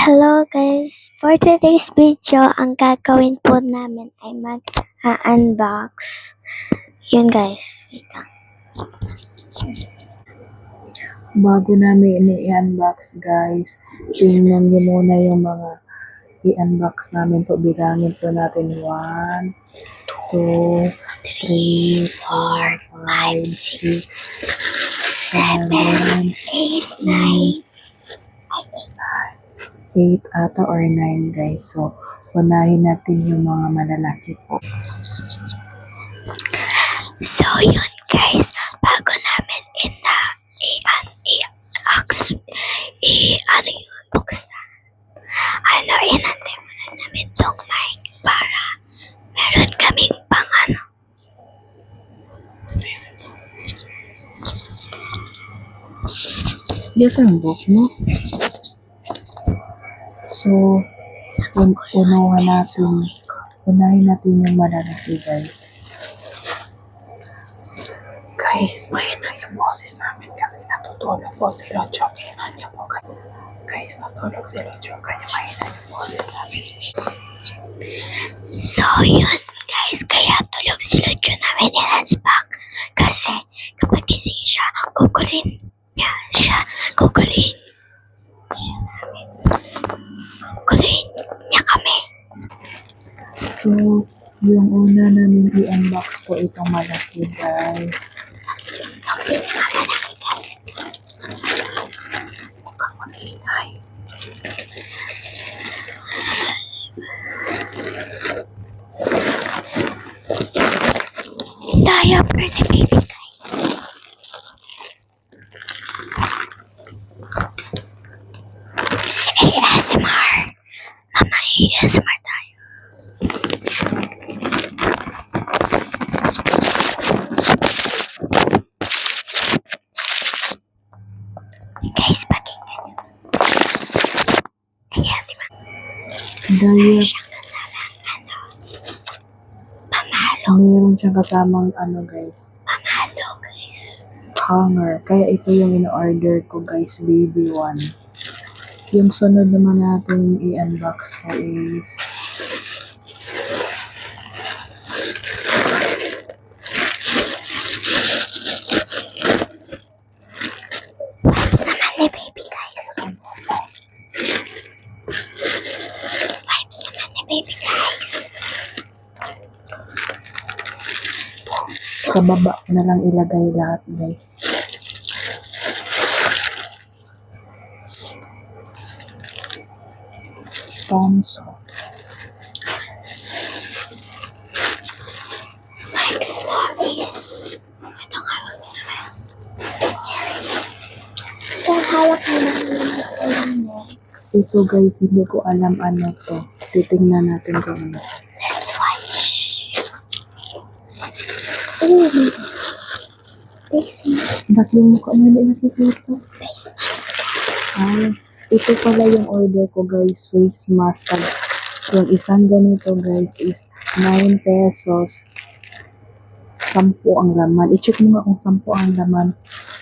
Hello guys! For today's video, ang gagawin po namin ay mag-unbox. Yun guys. Bago namin i-unbox guys, tingnan nyo muna yung mga i-unbox namin po. Bilangin po natin 1, 2, 3, 4, 5, 6, 7, 8, 9. 8 ata or 9 guys. So, unahin natin yung mga malalaki po. So yun guys, bago namin ina i-un i-ax i ano yun, buksan. Ano, inantay muna namin tong mic para meron kaming pang ano. Yes, ang book mo. So, un unahin natin, unahin natin yung malalaki guys. Guys, mahina yung boses namin kasi natutulog po si Locho. Tingnan niyo po guys. Guys, natulog si Locho kaya mahina yung boses namin. So yun guys, kaya tulog si Lucho namin in hands back. Kasi kapag gising siya, kukulin niya siya, kukulin siya namin. Kukulin niya kami. So, yung una namin i-unbox po itong malaki guys. Ang pinakamalaki guys. Mukhang magingay. Diaper ni baby guys. ASMR. Mama, ASMR tayo. Guys, pakinggan niyo. Ayan si Mama. Dahil Siyang kasama. Ano? Pamalo. meron siyang kasamang ano guys, Pamalo, guys. hanger. Kaya ito yung in-order ko guys, baby one. Yung sunod naman natin i-unbox po is Vibes naman ni baby, guys. Vibes naman ni baby, guys. Sa baba na lang ilagay lahat guys. Thompson. Vibes mo is... Ito nga, wag hawak mo na. Ito guys, hindi ko alam ano to. Titingnan natin kung ano. Face mask. Ba't yung mukha mo hindi nakikita? Face mask. Ah, ito pala yung order ko guys, face mask. Yung isang ganito guys is 9 pesos. 10 ang laman. I-check mo nga kung 10 ang laman.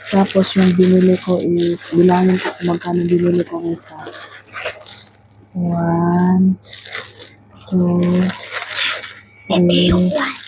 Tapos yung binili ko is, bilangin ko kung magkano binili ko isa. 1, 2, Ito yung 3,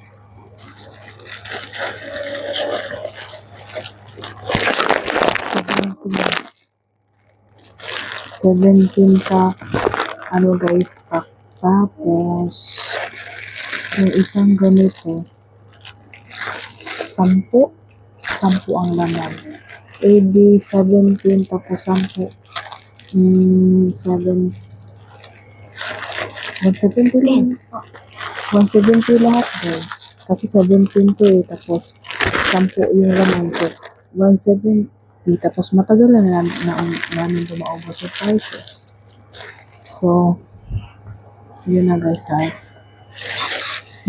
Seventeen ka, ano guys, pack. Tapos, yung isang ganito, sampu, sampu ang laman. Di 17 tapos 10. Hmm, 7. 170 lang. 170 lahat guys. Kasi 17 to eh. Tapos 10 yung laman. So, 170. Tapos matagal na namin, na, namin ito maubos yung prices. So, yun na guys ha.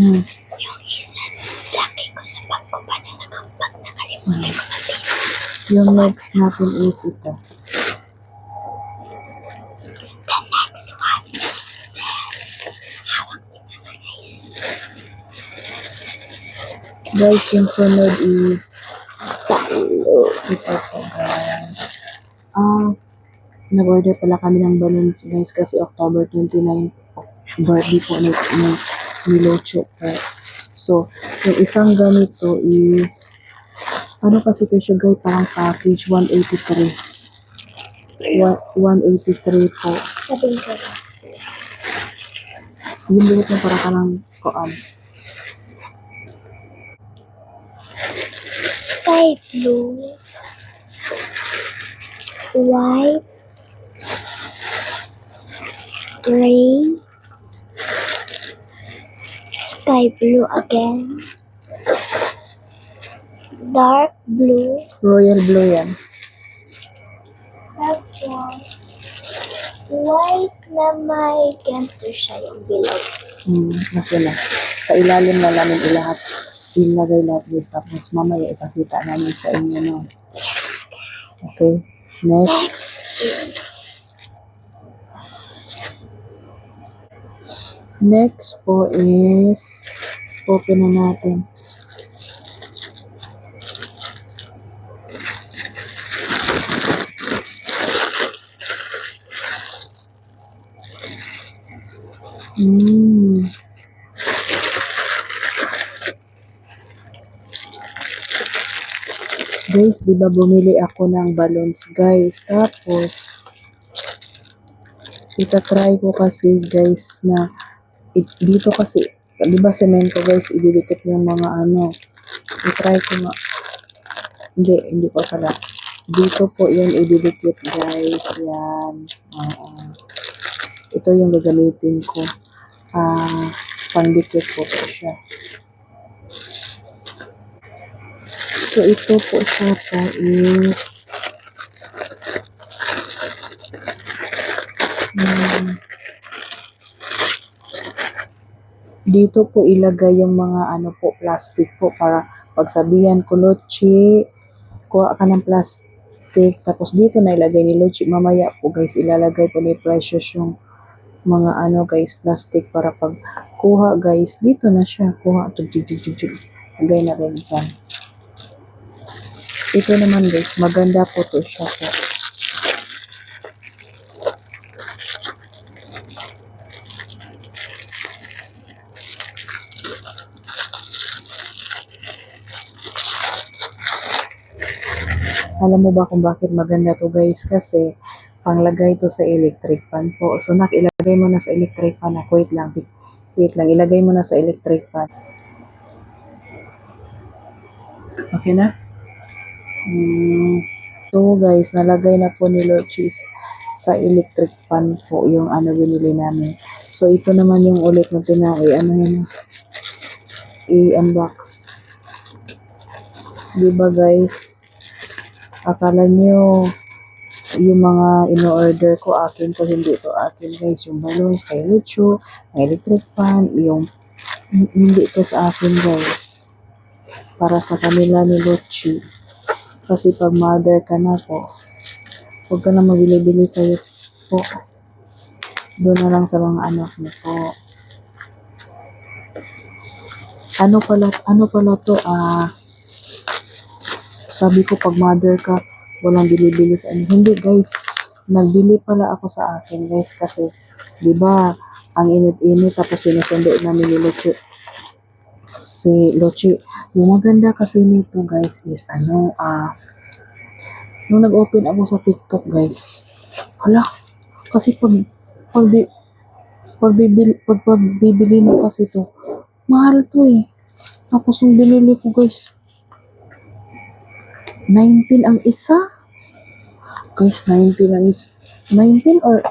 Hmm. Yung isa, laki ko sa bag ko pa na nakapag Yung next natin is ito. The next one is this. Hawak niyo na guys. Guys, yung sunod is Palo. Ito po, guys. Ah, nag-order pala kami ng balloons, guys, kasi October 29, birthday po ni, ni, ni Locho po. So, yung isang ganito is, ano kasi ito siya, guys, parang package, 183. Wa- 183 po. Ko na. Yung buhot na para ka ng koan. Sky blue. White. Gray. Sky blue again. Dark blue. Royal blue yan. Tapos, white na may ganito siya yung bilog. Hmm, okay na. Sa ilalim na namin ilahat. Ilagay lahat guys. Tapos mamaya ipakita namin sa inyo no. Yes. Okay. Next. Next po is open na natin. Hmm. Guys, di ba bumili ako ng balloons, guys? Tapos, itatry ko kasi, guys, na dito kasi, di ba semento, guys, ididikit yung mga ano. I-try ko nga. Hindi, hindi ko pala. Dito po yun ididikit, guys. Yan. Oo. Ito yung gagamitin ko. Ah, pangdikit po po siya. So, ito po siya is Hmm. dito po ilagay yung mga ano po plastic po para pagsabihan ko Lochi kuha ka ng plastic. Tapos dito na ilagay ni Lochi mamaya po guys ilalagay po ni Precious yung mga ano guys plastic para pag kuha guys. Dito na siya kuha. Tug tug tug. Lagay na rin dyan ito naman guys maganda po to siya po Alam mo ba kung bakit maganda to guys? Kasi panglagay to sa electric fan po. So nak, ilagay mo na sa electric fan. Nak, wait lang. Wait lang, ilagay mo na sa electric fan. Okay na? Hmm. So guys, nalagay na po ni Lord Cheese sa electric fan po yung ano binili namin. So ito naman yung ulit na tinay. Ano yun? I-unbox. Diba guys? akala nyo yung mga ino-order ko akin ko hindi ito akin guys yung balloons kay Lucho may electric fan yung hindi ito sa akin guys para sa kanila ni Luchi kasi pag mother ka na po huwag ka na mabili-bili sa'yo po doon na lang sa mga anak mo po ano pala ano pala to ah sabi ko pag mother ka, walang bilibili sa ano. Hindi guys, nagbili pala ako sa akin guys kasi, di ba ang init-init tapos sinusundo namin ni Luchi. Si Luchi, yung maganda kasi nito guys is ano, ah, nung nag-open ako sa TikTok guys, hala, kasi pag, pag, bi- pag, pag, pag bibili mo kasi to, mahal to eh. Tapos nung binili ko guys, 19 ang isa. Guys, 19 ang is 19 or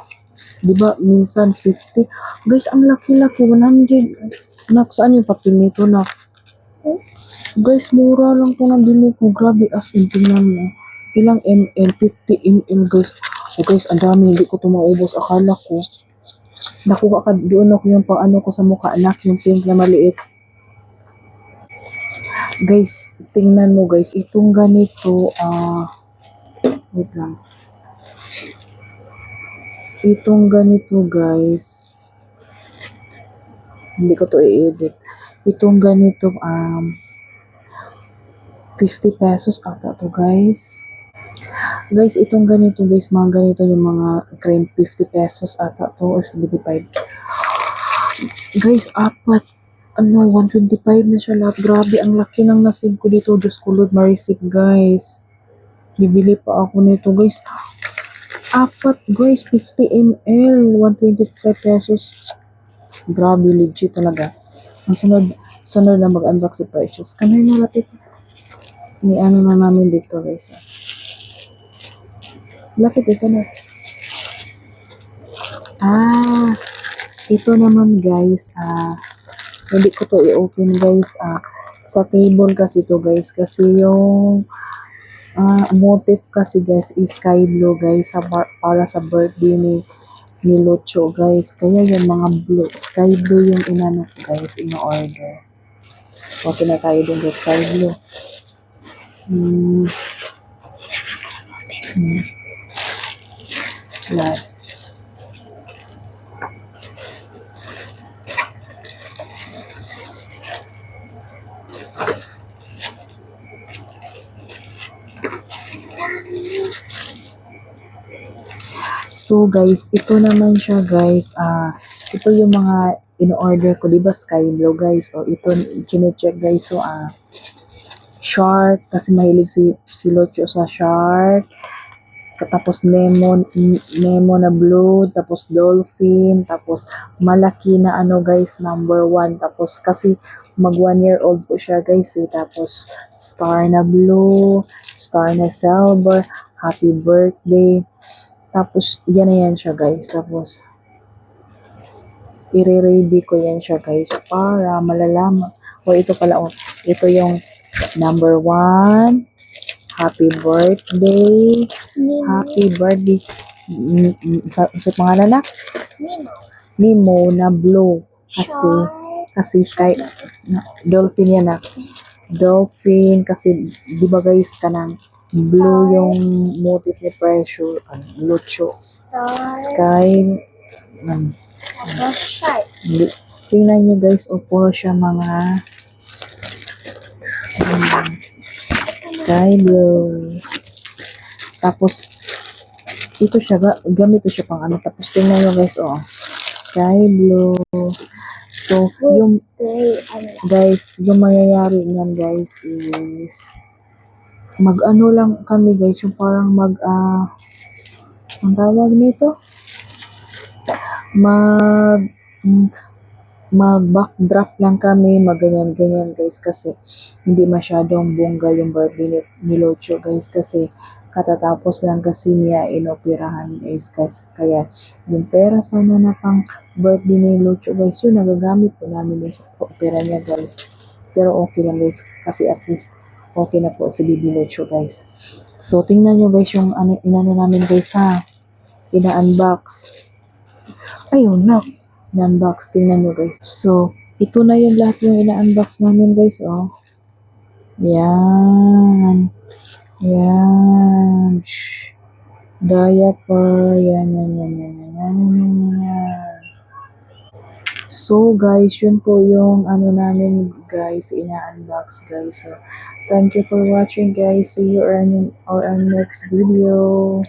'di ba minsan 50. Guys, ang laki-laki 100. Nak, saan yung papel nito na? Guys, mura lang po nabili ko. Grabe, as in, tingnan mo. Ilang ml? 50 ml, guys. Oh, guys, ang dami. Hindi ko ito maubos. Akala ko. Nakuha ka doon ako yung pang ano ko sa mukha. Anak, yung pink na maliit. Guys, tingnan mo guys, itong ganito, ah, Wait lang. Itong ganito, guys. Hindi ko to i-edit. Itong ganito, um, 50 pesos ata to, guys. Guys, itong ganito, guys, mga ganito yung mga cream, 50 pesos ata to, or 75. Guys, apat. Ano, 125 na siya lahat. Grabe, ang laki ng nasib ko dito. Diyos ko, Lord, ma-receive, guys. Bibili pa ako nito, guys. Apat, guys. 50 ml. 123 pesos. Grabe, legit talaga. Ang sunod, sunod na mag-unbox si Precious. Ano yung malapit? Ni ano na namin dito, guys. ah. Lapit, ito na. Ah, ito naman, guys. Ah, hindi ko to i-open, guys. Ah, sa table kasi to, guys. Kasi yung ah motif kasi guys is sky blue guys sa para sa birthday ni ni Lucho guys kaya yung mga blue sky blue yung inano guys in-order okay na tayo dun sa sky blue hmm. Hmm. last So guys, ito naman siya guys. Ah, ito yung mga in-order ko, 'di ba? Sky blue guys. O ito chine-check guys. So ah shark kasi mahilig si si Locho sa shark. Tapos lemon, Nemo na blue, tapos dolphin, tapos malaki na ano guys, number one. Tapos kasi mag one year old po siya guys eh. Tapos star na blue, star na silver, happy birthday. Tapos, yan na yan siya guys. Tapos, i-ready ko yan siya guys para malalaman. O, ito pala. O, ito yung number one. Happy birthday. Happy birthday. Sa, sa pangalan na? Nemo na blue. Kasi, kasi sky, dolphin yan na. Dolphin, kasi, di ba guys, kanang blue yung motif ni Pressure, ano, Lucho. Sky, hindi. Tingnan nyo guys, o puro siya mga um, sky blue. Tapos, ito siya, ga- gamit siya pang ano. Tapos, tingnan nyo guys, oh, sky blue. So, yung. Ano guys, yung mangyayari niyan guys is, mag-ano lang kami guys, yung parang mag, ah, ang tawag nito? Mag, mm, mag backdrop lang kami, mag ganyan ganyan guys kasi hindi masyadong bongga yung birthday ni, ni Locho guys kasi katatapos lang kasi niya inoperahan guys kasi kaya yung pera sana na pang birthday ni Locho guys yun nagagamit po namin dun sa opera niya guys pero okay lang guys kasi at least okay na po si Baby Lucho guys. So, tingnan nyo guys yung ano, inano namin guys ha. Ina-unbox. Ayun na. Ina-unbox. Tingnan nyo guys. So, ito na yung lahat yung ina-unbox namin guys oh. Yan. Yan. Shh. Diaper. Yan, yan, yan, yan, yan, yan, yan, yan. So guys, yun po yung ano namin guys, ina-unbox guys. So, thank you for watching guys. See you on our next video.